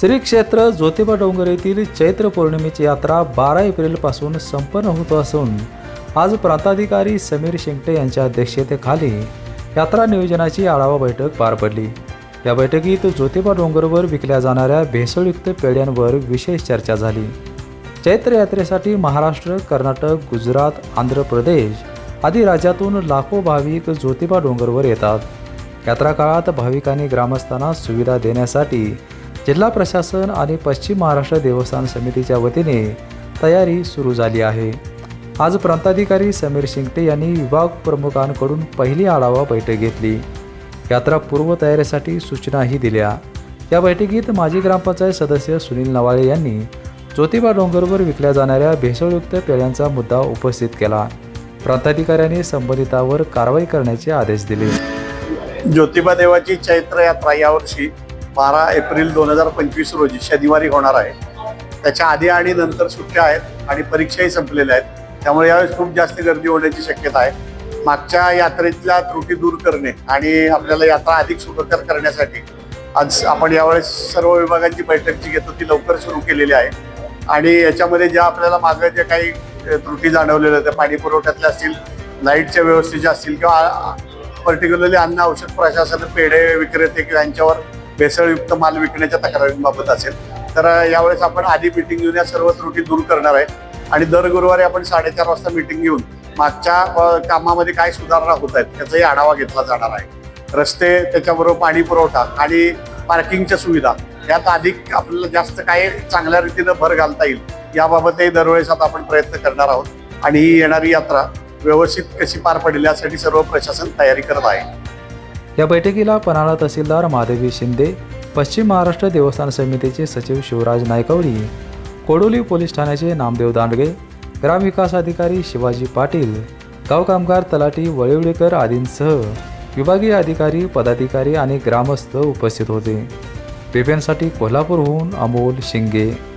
श्री क्षेत्र ज्योतिबा डोंगर येथील चैत्र पौर्णिमेची यात्रा बारा एप्रिलपासून संपन्न होत असून आज प्रांताधिकारी समीर शिंगटे यांच्या अध्यक्षतेखाली यात्रा नियोजनाची आढावा बैठक पार पडली. या बैठकीत ज्योतिबा डोंगरवर विकल्या जाणाऱ्या भेसळयुक्त पेढ्यांवर विशेष चर्चा झाली. चैत्र यात्रेसाठी महाराष्ट्र कर्नाटक गुजरात आंध्र प्रदेश आदी राज्यातून लाखो भाविक ज्योतिबा डोंगरवर येतात. यात्रा काळात भाविकांनी ग्रामस्थांना सुविधा देण्यासाठी जिल्हा प्रशासन आणि पश्चिम महाराष्ट्र देवस्थान समितीच्या वतीने तयारी सुरू झाली आहे. आज प्रांताधिकारी समीर शिंगटे यांनी विभाग प्रमुखांकडून पहिली आढावा बैठक घेतली. यात्रा पूर्वतयारीसाठी सूचनाही दिल्या. या बैठकीत माजी ग्रामपंचायत सदस्य सुनील नवाळे यांनी ज्योतिबा डोंगरवर विकल्या जाणाऱ्या भेसळयुक्त पेळ्यांचा मुद्दा उपस्थित केला. प्रांताधिकाऱ्यांनी संबंधितावर कारवाई करण्याचे आदेश दिले. ज्योतिबा देवाची चैत्र यात्रा यावर्षी बारा एप्रिल दोन हजार पंचवीस रोजी शनिवारी होणार आहे. त्याच्या आधी आणि नंतर सुट्ट्या आहेत आणि परीक्षाही संपलेल्या आहेत. त्यामुळे यावेळेस खूप जास्त गर्दी होण्याची शक्यता आहे. मागच्या यात्रेतल्या त्रुटी दूर करणे आणि आपल्याला यात्रा अधिक सुखकर करण्यासाठी आज आपण यावेळेस सर्व विभागांची बैठक जी घेतो ती लवकर सुरू केलेली आहे. आणि याच्यामध्ये ज्या आपल्याला मागं ज्या काही त्रुटी जाणवलेल्या त्या पाणी पुरवठ्यातल्या असतील लाईटच्या व्यवस्थेच्या असतील किंवा पर्टिक्युलरली अन्न औषध प्रशासन पेढे विक्रेते किंवा यांच्यावर भेसळयुक्त माल विकण्याच्या तक्रारींबाबत असेल तर यावेळेस आपण आधी मिटिंग घेऊन या सर्व त्रुटी दूर करणार आहे. आणि दर गुरुवारी आपण साडेचार वाजता मिटिंग घेऊन मागच्या कामामध्ये काय सुधारणा होत आहेत त्याचाही आढावा घेतला जाणार आहे. रस्ते त्याच्याबरोबर पाणी पुरवठा आणि पार्किंगच्या सुविधा यात अधिक आपल्याला जास्त काय चांगल्या रीतीनं भर घालता येईल याबाबतही दरवेळेस आता आपण प्रयत्न करणार आहोत. आणि ही येणारी यात्रा व्यवस्थित कशी पार पडेल यासाठी सर्व प्रशासन तयारी करत आहे. या बैठकीला पन्हाळा तहसीलदार माधवी शिंदे पश्चिम महाराष्ट्र देवस्थान समितीचे सचिव शिवराज नायकवडी कोडोली पोलीस ठाण्याचे नामदेव दांडगे ग्रामविकास अधिकारी शिवाजी पाटील गाव कामगार तलाठी वळिवडेकर आदींसह विभागीय अधिकारी पदाधिकारी आणि ग्रामस्थ उपस्थित होते. पेपेंसाठी कोल्हापूरहून अमोल शिंगे.